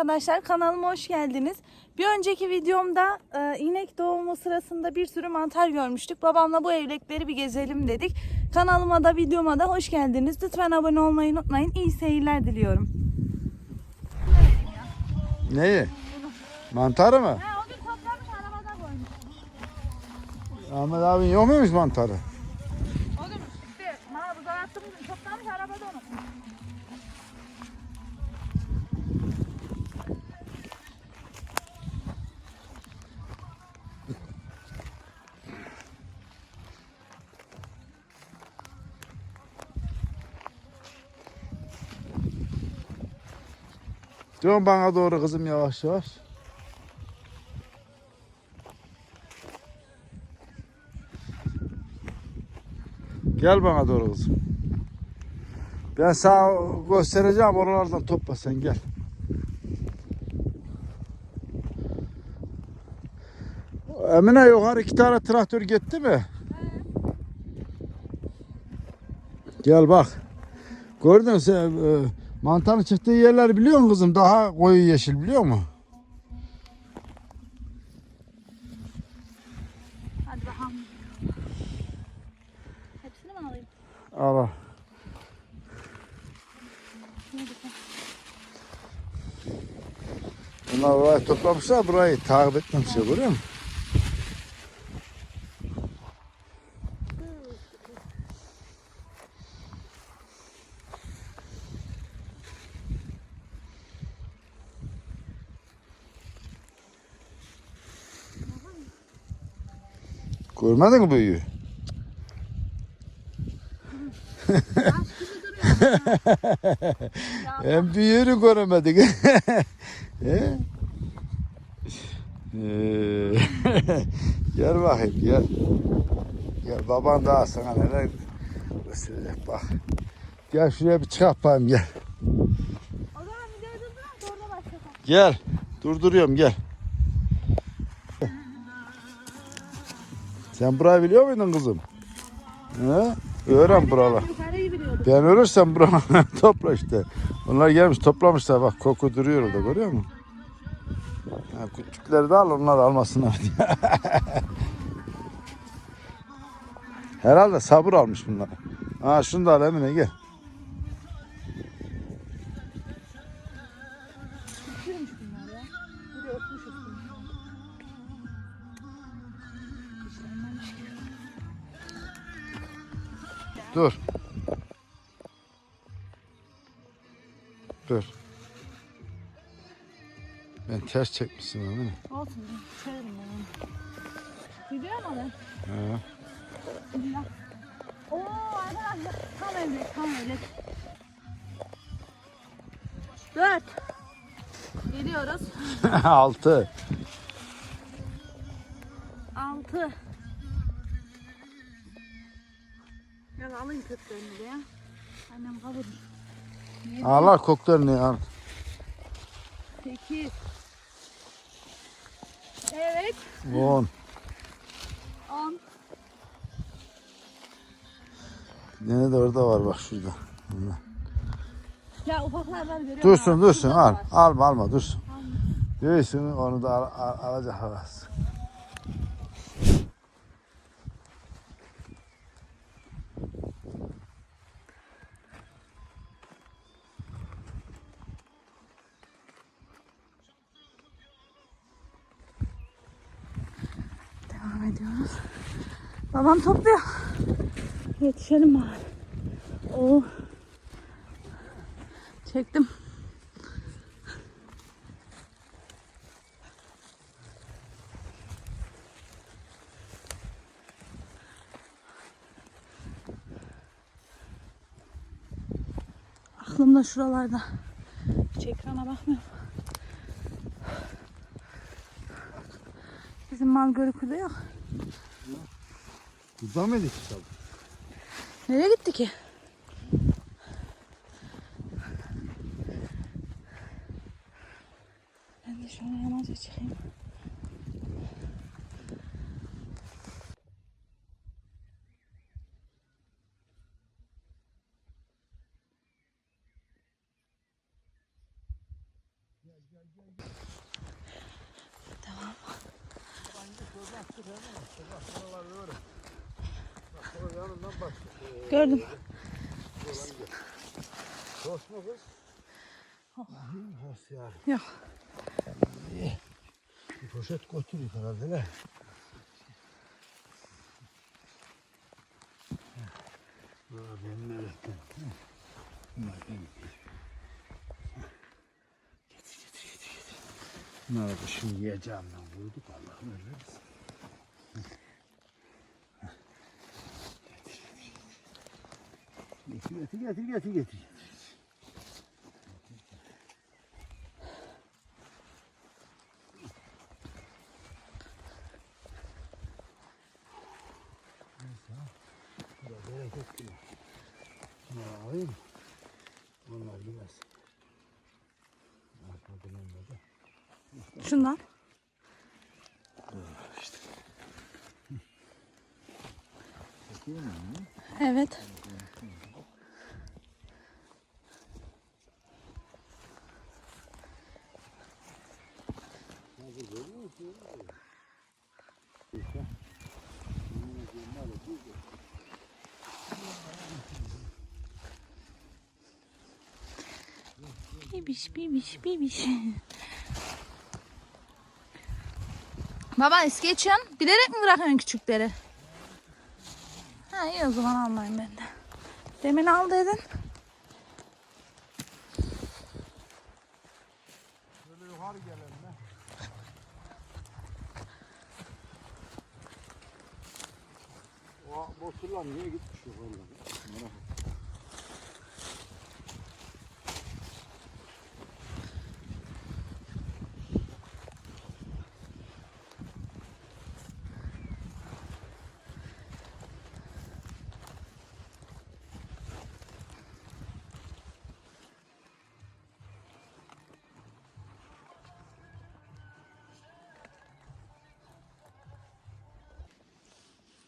arkadaşlar kanalıma hoş geldiniz. Bir önceki videomda e, inek doğumu sırasında bir sürü mantar görmüştük. Babamla bu evlekleri bir gezelim dedik. Kanalıma da videoma da hoş geldiniz. Lütfen abone olmayı unutmayın. İyi seyirler diliyorum. Neyi? Mantarı mı? Ha, o gün toplamış arabada koymuş. Ahmet abin yok muymuş mantarı? Dön bana doğru kızım yavaş yavaş. Gel bana doğru kızım. Ben sana göstereceğim oralardan topla sen gel. Emine yukarı iki tane traktör gitti mi? Gel bak. Gördün sen e, mantarın çıktığı yerler biliyor musun kızım? Daha koyu yeşil biliyor musun? Hadi bakalım. Hepsini mi alayım? Al. Bunlar burayı toplamışlar burayı takip etmemişler görüyor musun? Görmedin mi büyüğü? Hem büyüğünü göremedik. Ee, gel bakayım gel. Gel baban daha sana neler gösterecek bak. Gel şuraya bir çıkart bakayım gel. O zaman videoyu durdurak da orada başlatalım. Gel. Durduruyorum gel. Sen burayı biliyor muydun kızım? He? Öğren buralar. Ben ölürsem buramı topla işte. Onlar gelmiş toplamışlar bak koku duruyor orada görüyor musun? Ha, küçükleri de al onlar almasınlar diye. Herhalde sabır almış bunlar. Ha şunu da al Emine gel. Dur. Dur. Ben ters çekmişsin Emine. Olsun. Severim ben. Gidiyor mu? Ha. İlla. Oo arkadaşlar tam evlilik tam evlilik. Dört. Geliyoruz. Altı. Altı. Gel alayım köklerini de ya. Annem kavurur. Allah koklarını al. Sekiz. Evet. On. On. Yine de orada var bak şurada. Ya ufaklar var görüyor Dursun dursun al. Alma alma dursun. Göğsünü onu da al, al, alacak havas. Devam ediyoruz. Babam topluyor. Yetişelim bari. Oo. Çektim. Aklım da şuralarda. Hiç ekrana bakmıyorum. Bizim mal görükü de yok. Burada mıydı ki çaldı? Nereye gitti ki? Ben de şöyle yamaca çıkayım. Devam. O yanından bak. Gördüm. Hoş mu kız? Hoş ya. Yok. Bir poşet götürüyor herhalde ne? Benim benim. Getir getir getir şimdi yiyeceğim ben vurduk Allah'ım öyle misin? Getir getir getir getir getir. Burada bereketli. Bunları alayım. Onlar gidmez. Arkadan olmadı. Şundan. İşte. Çekiyor mu? Evet. Bibiş bibiş bibiş. Baba eski geçiyorsun. Bilerek mi bırakıyorsun küçükleri? Ha iyi o zaman almayayım ben de. Demin al dedin. Böyle yukarı gelelim be. O boşlular niye gitmiş yukarıdan? Merak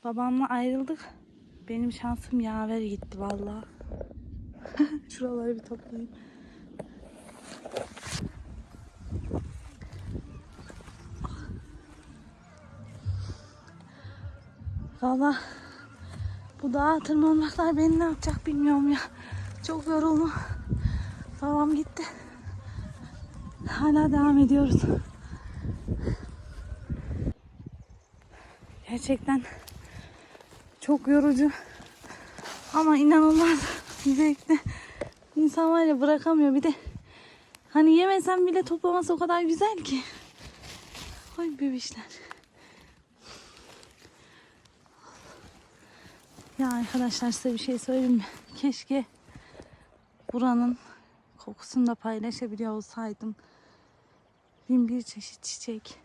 Babamla ayrıldık. Benim şansım yaver gitti vallahi. Şuraları bir toplayayım. Valla bu dağa tırmanmaklar beni ne yapacak bilmiyorum ya. Çok yoruldum. Babam gitti. Hala devam ediyoruz. Gerçekten çok yorucu. Ama inanılmaz zevkli. İnsan var ya bırakamıyor. Bir de hani yemesem bile toplaması o kadar güzel ki. Ay bebişler. Ya arkadaşlar size bir şey söyleyeyim mi? Keşke buranın kokusunu da paylaşabiliyor olsaydım. Bin bir çeşit çiçek.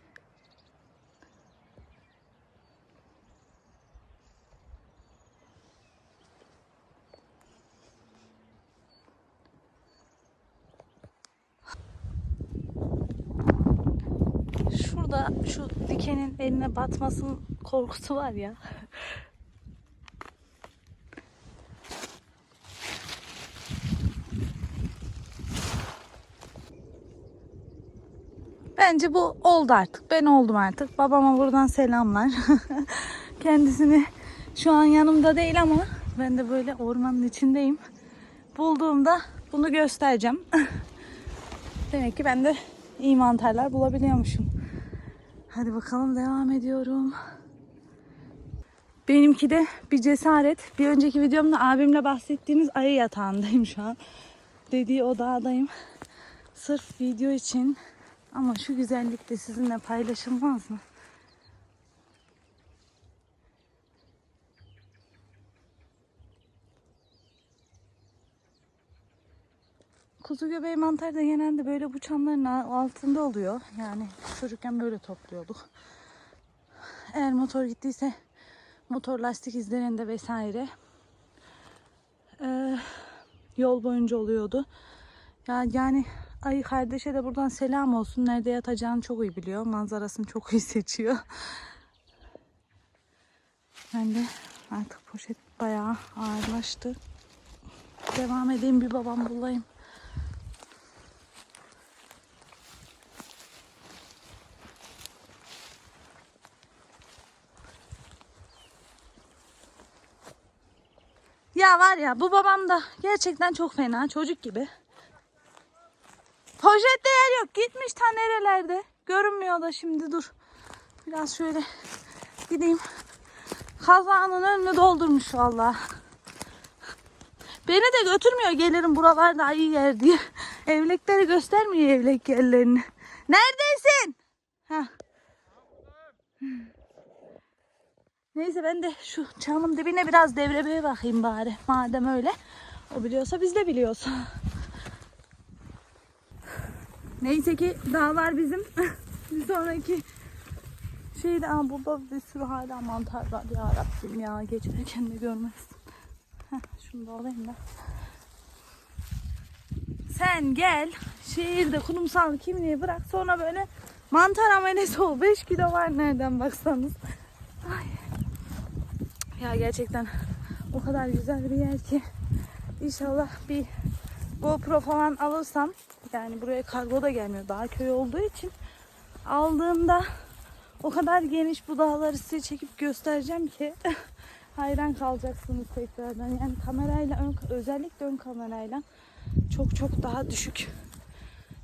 Şurada şu dikenin eline batmasın korkusu var ya. Bence bu oldu artık. Ben oldum artık. Babama buradan selamlar. Kendisini şu an yanımda değil ama ben de böyle ormanın içindeyim. Bulduğumda bunu göstereceğim. Demek ki ben de iyi mantarlar bulabiliyormuşum. Hadi bakalım devam ediyorum. Benimki de bir cesaret. Bir önceki videomda abimle bahsettiğimiz ayı yatağındayım şu an. Dediği o dağdayım. Sırf video için. Ama şu güzellik de sizinle paylaşılmaz mı? Kuzu göbeği mantar da genelde böyle bu çamların altında oluyor. Yani çocukken böyle topluyorduk. Eğer motor gittiyse motor lastik izlerinde vesaire eee, yol boyunca oluyordu. Ya yani ayı kardeşe de buradan selam olsun. Nerede yatacağını çok iyi biliyor. Manzarasını çok iyi seçiyor. Ben de artık poşet bayağı ağırlaştı. Devam edeyim bir babam bulayım. Ya var ya bu babam da gerçekten çok fena çocuk gibi. Poşette yer yok. Gitmiş ta nerelerde. Görünmüyor da şimdi dur. Biraz şöyle gideyim. Kazanın önünü doldurmuş valla. Beni de götürmüyor gelirim buralar daha iyi yer diye. Evlekleri göstermiyor evlek yerlerini. Neredesin? Heh. Neyse ben de şu çamın dibine biraz devrebeye bakayım bari. Madem öyle. O biliyorsa biz de biliyoruz. Neyse ki dağlar bizim. bir sonraki şeyde aa, burada bir sürü hala mantar var ya Rabbim ya geçerken de görmezsin. Heh, şunu da alayım da. Sen gel şehirde kurumsal kimliği bırak sonra böyle mantar amelesi ol. 5 kilo var nereden baksanız. Ya gerçekten o kadar güzel bir yer ki inşallah bir GoPro falan alırsam yani buraya kargo da gelmiyor daha köy olduğu için aldığımda o kadar geniş bu dağları size çekip göstereceğim ki hayran kalacaksınız tekrardan. Yani kamerayla ön, özellikle ön kamerayla çok çok daha düşük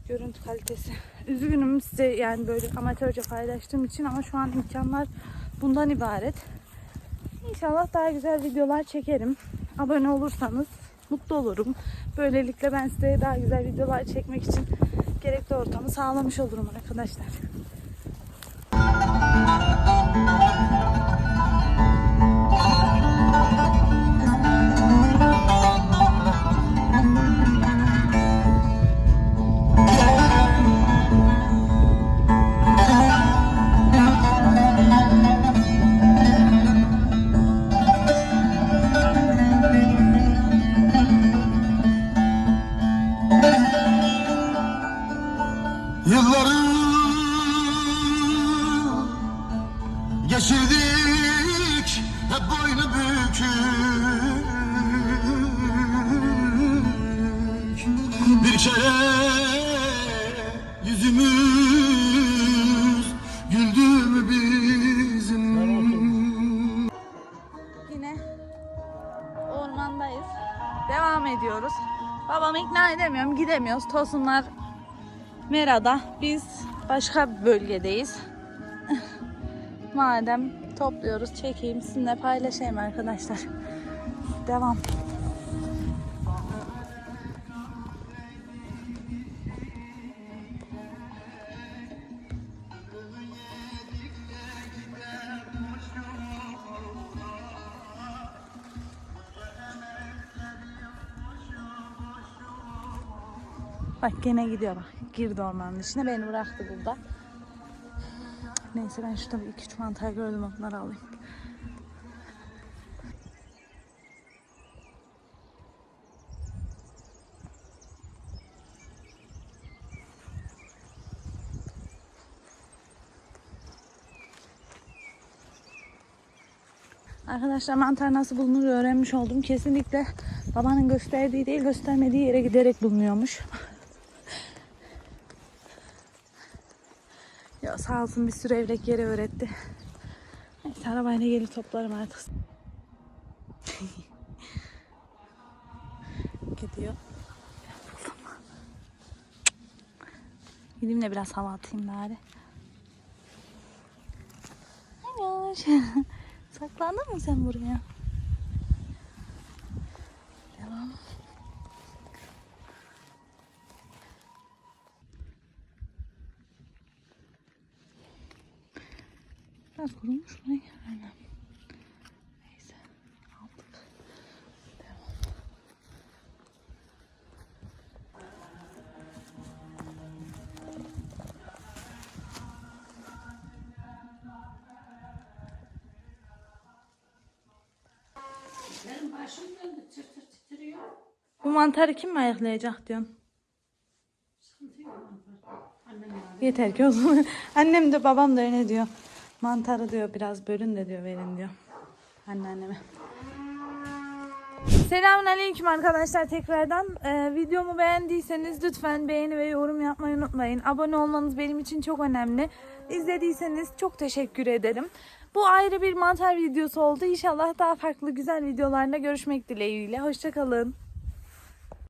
görüntü kalitesi. Üzgünüm size yani böyle amatörce paylaştığım için ama şu an imkanlar bundan ibaret. İnşallah daha güzel videolar çekerim. Abone olursanız mutlu olurum. Böylelikle ben size daha güzel videolar çekmek için gerekli ortamı sağlamış olurum arkadaşlar. Geçirdik hep boynu bükük Bir kere yüzümüz güldü mü bizim Yine ormandayız. Devam ediyoruz. Babamı ikna edemiyorum. Gidemiyoruz. Tosunlar Mera'da. Biz başka bir bölgedeyiz. Madem topluyoruz çekeyim sizinle paylaşayım arkadaşlar. Devam. Bak gene gidiyor bak. Girdi ormanın içine beni bıraktı burada. Neyse ben şurada bir iki üç mantar gördüm onları alayım. Arkadaşlar mantar nasıl bulunur öğrenmiş oldum. Kesinlikle babanın gösterdiği değil göstermediği yere giderek bulunuyormuş. Ya sağ olsun bir sürü evrek yere öğretti. Neyse arabayla gelir toplarım artık. Gidiyor. Gideyim de biraz hava atayım bari. Hayır. Saklandın mı sen buraya? Biraz kurumuş mu? Aynen. Neyse. Aldık. Devam. Bu mantarı kim mi ayaklayacak diyorsun? Yeter ki olsun. Annem de babam da öyle diyor. Mantarı diyor biraz bölün de diyor verin diyor. Anneanneme. Selamünaleyküm arkadaşlar tekrardan. Ee, videomu beğendiyseniz lütfen beğeni ve yorum yapmayı unutmayın. Abone olmanız benim için çok önemli. İzlediyseniz çok teşekkür ederim. Bu ayrı bir mantar videosu oldu. İnşallah daha farklı güzel videolarla görüşmek dileğiyle. Hoşçakalın.